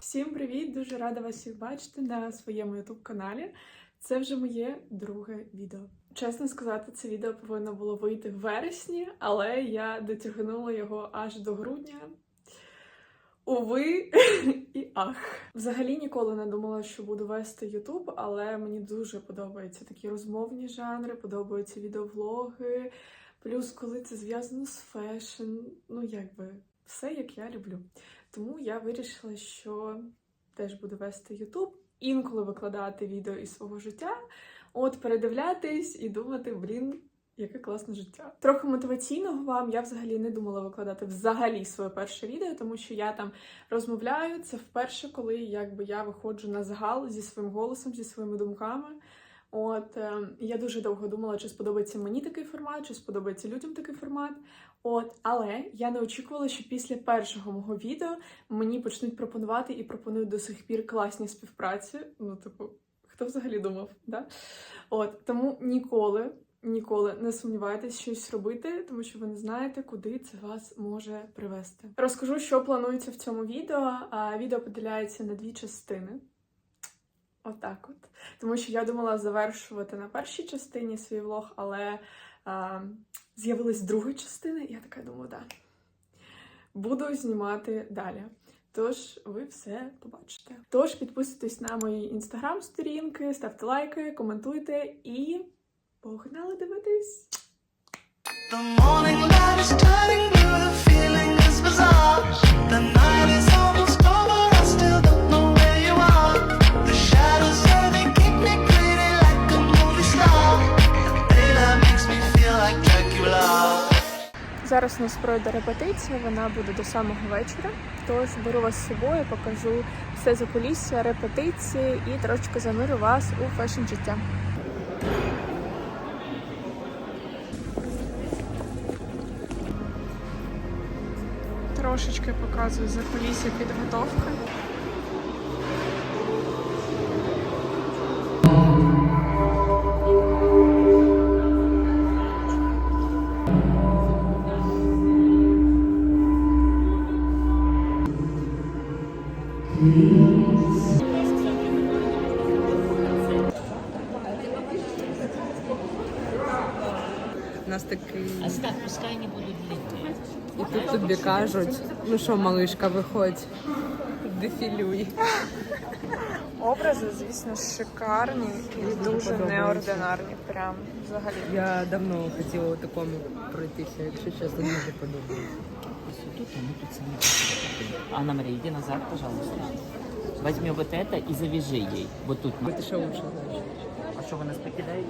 Всім привіт! Дуже рада вас бачити на своєму youtube каналі. Це вже моє друге відео. Чесно сказати, це відео повинно було вийти в вересні, але я дотягнула його аж до грудня. Уви і ах. Взагалі ніколи не думала, що буду вести Ютуб, але мені дуже подобаються такі розмовні жанри, подобаються відеовлоги. Плюс, коли це зв'язано з фешн, ну якби все як я люблю. Тому я вирішила, що теж буду вести Ютуб, інколи викладати відео із свого життя, от передивлятись і думати, блін. Яке класне життя. Трохи мотиваційного вам я взагалі не думала викладати взагалі своє перше відео, тому що я там розмовляю. Це вперше, коли якби я виходжу на загал зі своїм голосом, зі своїми думками. От е, я дуже довго думала, чи сподобається мені такий формат, чи сподобається людям такий формат. От, але я не очікувала, що після першого мого відео мені почнуть пропонувати і пропонують до сих пір класні співпраці. Ну, типу, хто взагалі думав? Да? От тому ніколи, ніколи не сумнівайтесь щось робити, тому що ви не знаєте, куди це вас може привести. Розкажу, що планується в цьому відео. Відео поділяється на дві частини. Отак от. Тому що я думала завершувати на першій частині свій влог, але а, з'явилась друга частина, і я така думаю, да. Буду знімати далі. Тож ви все побачите. Тож підписуйтесь на мої інстаграм-сторінки, ставте лайки, коментуйте і погнали дивитись! The morning light is turning blue, the feeling is bizarre. The night is almost over, I still don't know where you are. The shadows here, they keep me pretty like a movie star. The daylight makes me feel like Dracula. Зараз у нас пройде репетиція, вона буде до самого вечора. Тож беру вас з собою, покажу все за кулісся, репетиції і трошки занурю вас у фешн життя. Трошечки показую за підготовки. кажуть, ну що, малишка, виходь, дефілюй. Образи, звісно, шикарні і дуже неординарні. Прям взагалі. Я давно хотіла у такому пройтися, якщо чесно, дуже подобається. Тут, а мы тут сами. Анна Мария, иди назад, пожалуйста. Возьми вот это и завяжи ей. Вот тут. Ти що лучше знаєш? А что вы нас покидаете?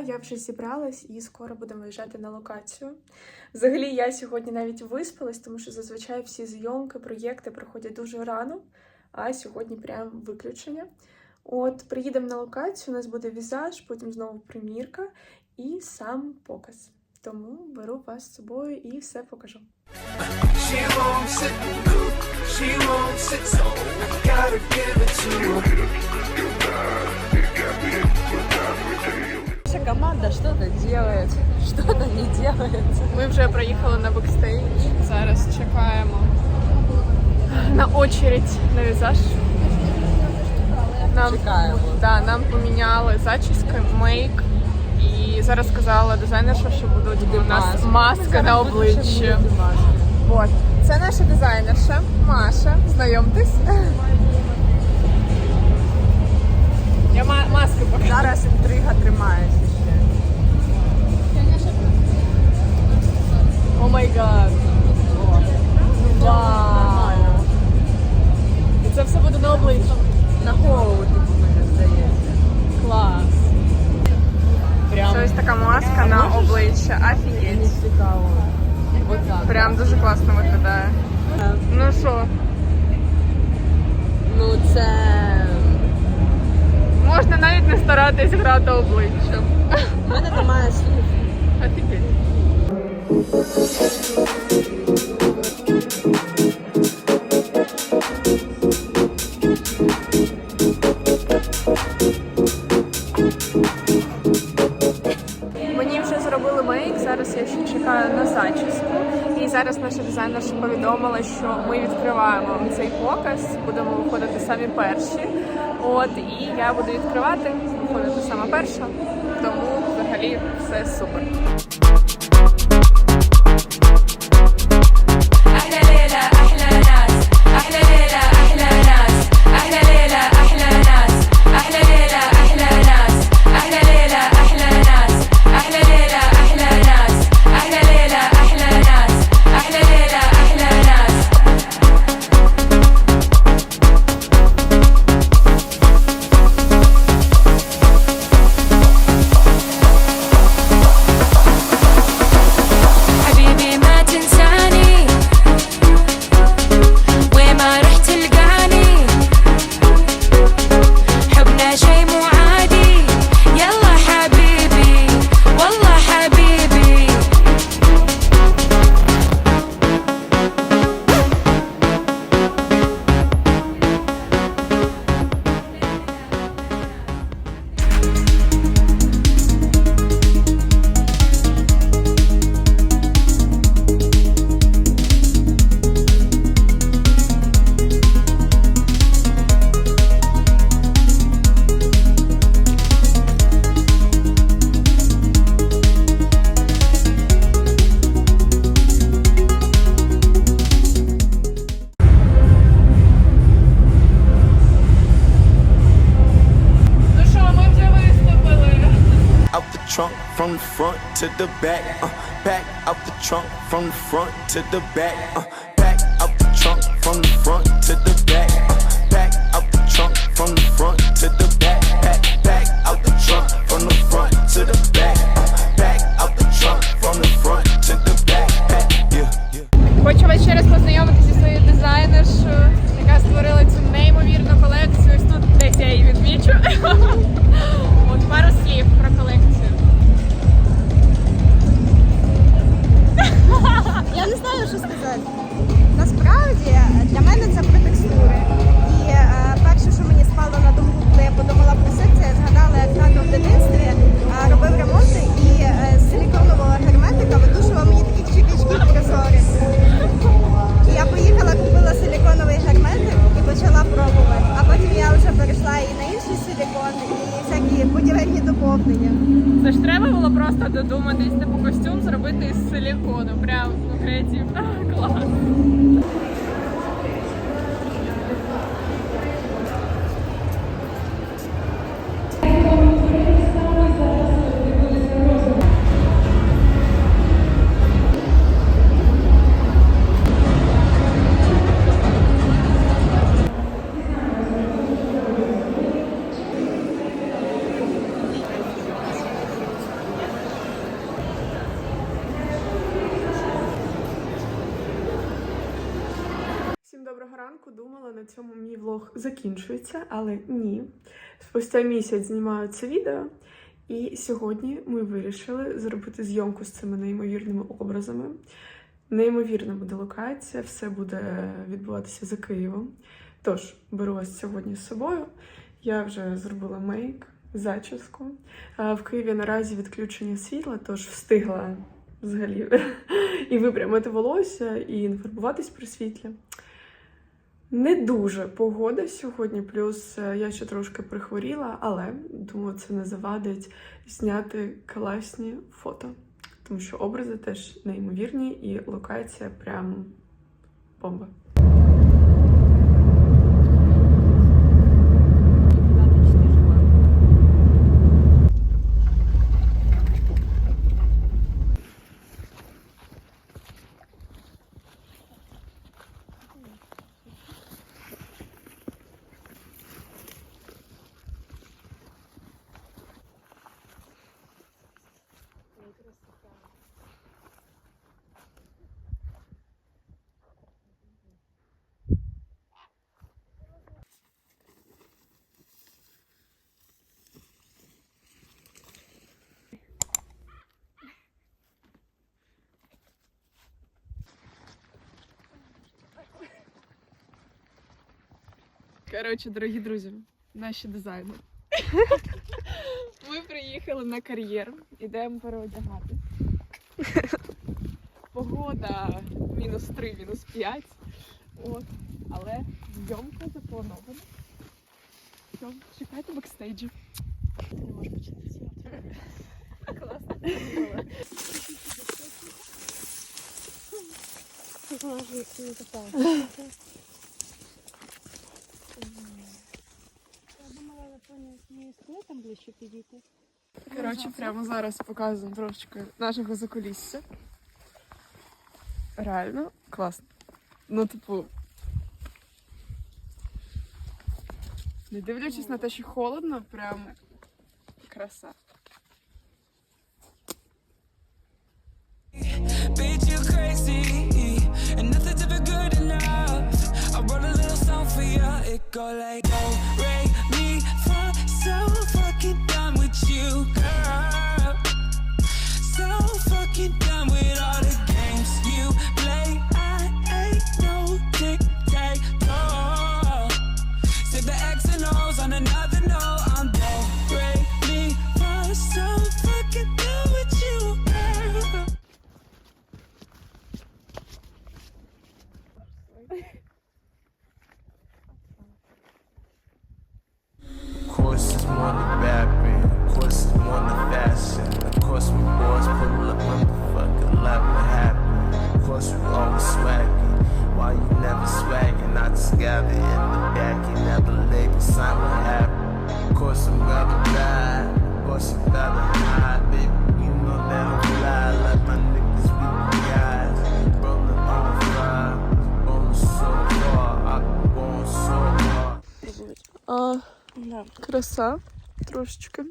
Я вже зібралась і скоро будемо виїжджати на локацію. Взагалі, я сьогодні навіть виспалась, тому що зазвичай всі зйомки, проєкти проходять дуже рано, а сьогодні прям виключення. От приїдемо на локацію, у нас буде візаж, потім знову примірка і сам показ. Тому беру вас з собою і все покажу. She Наша команда что-то делает, что-то не делает. Ми вже приїхали на бекстейдж. Зараз чекаємо на очередь на візаж. Нам, Чекаємо. Да, нам поміняли зачіски, мейк. І зараз сказала дизайнерша, що будуть у нас маска на обличчі. От. Це наша дизайнерша Маша. Знайомтесь. Я ма- маски покажу. Зараз інтрига тримається старатись грати обличчям. У мене немає слів. Мені вже зробили мейк, зараз я ще чекаю на зачіску. І зараз наша дизайнерша повідомила, що ми відкриваємо цей показ, будемо виходити самі перші. От і я буду відкривати, перша. Тому взагалі все супер. Trunk from the front to the back. Uh, back out the trunk from the front to the back. Uh, back out the trunk from the front to the back. Uh, back out the trunk from the front to the back. Креатив. Цьому мій влог закінчується, але ні. Спустя місяць знімаю це відео, і сьогодні ми вирішили зробити зйомку з цими неймовірними образами. Неймовірна буде локація, все буде відбуватися за Києвом. Тож, беру вас сьогодні з собою. Я вже зробила мейк, зачіску. В Києві наразі відключення світла, тож встигла взагалі і випрямити волосся, і інформуватись при світлі. Не дуже погода сьогодні, плюс е, я ще трошки прихворіла, але думаю, це не завадить зняти класні фото. Тому що образи теж неймовірні і локація прям бомба. Коротше, дорогі друзі, наші дизайнери. Ми приїхали на кар'єр, ідемо переодягати. Погода мінус 3, мінус 5. От. Але зйомка запланована. Все, чекайте бекстейджі. Ти не можеш почати зйомку. Класно. Коротше, прямо зараз показуємо трошечки нашого закулісся. Реально класно. Ну, типу. Не дивлячись на те, що холодно, прям краса. Go like, oh, Ray, me, so fucking done with you, краса трошечки.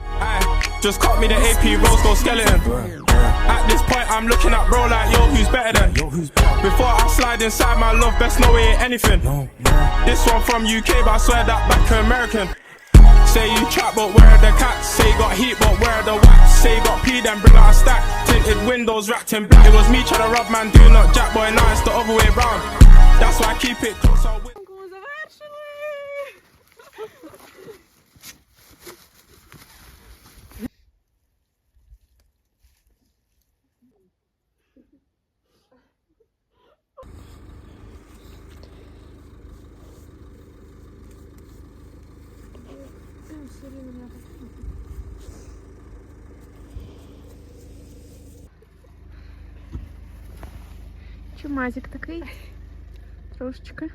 Aye, just caught me the AP Rose Gold Skeleton. At this point, I'm looking at bro like, yo, who's better than? Before I slide inside my love, best know it ain't anything. This one from UK, but I swear that back to American. Say you chat, but where are the cats? Say you got heat, but where are the wax? Say you got P, then bring out a stack. Tinted windows wrapped in black. It was me trying to rob man, do not jack, boy, now it's the other way round. That's why I keep it close. Чумазик такий. Трошечки.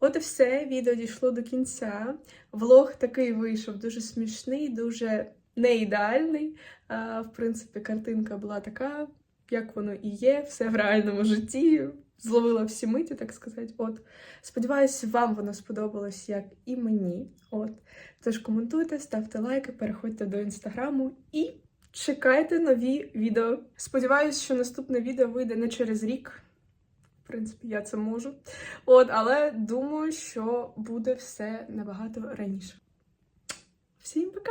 От і все, відео дійшло до кінця. Влог такий вийшов дуже смішний, дуже не ідеальний. В принципі, картинка була така, як воно і є, все в реальному житті. Зловила всі миті, так сказати. От. Сподіваюсь, вам воно сподобалось, як і мені. От. Тож коментуйте, ставте лайки, переходьте до інстаграму і чекайте нові відео. Сподіваюсь, що наступне відео вийде не через рік. В принципі, я це можу. От, але думаю, що буде все набагато раніше. Всім пока!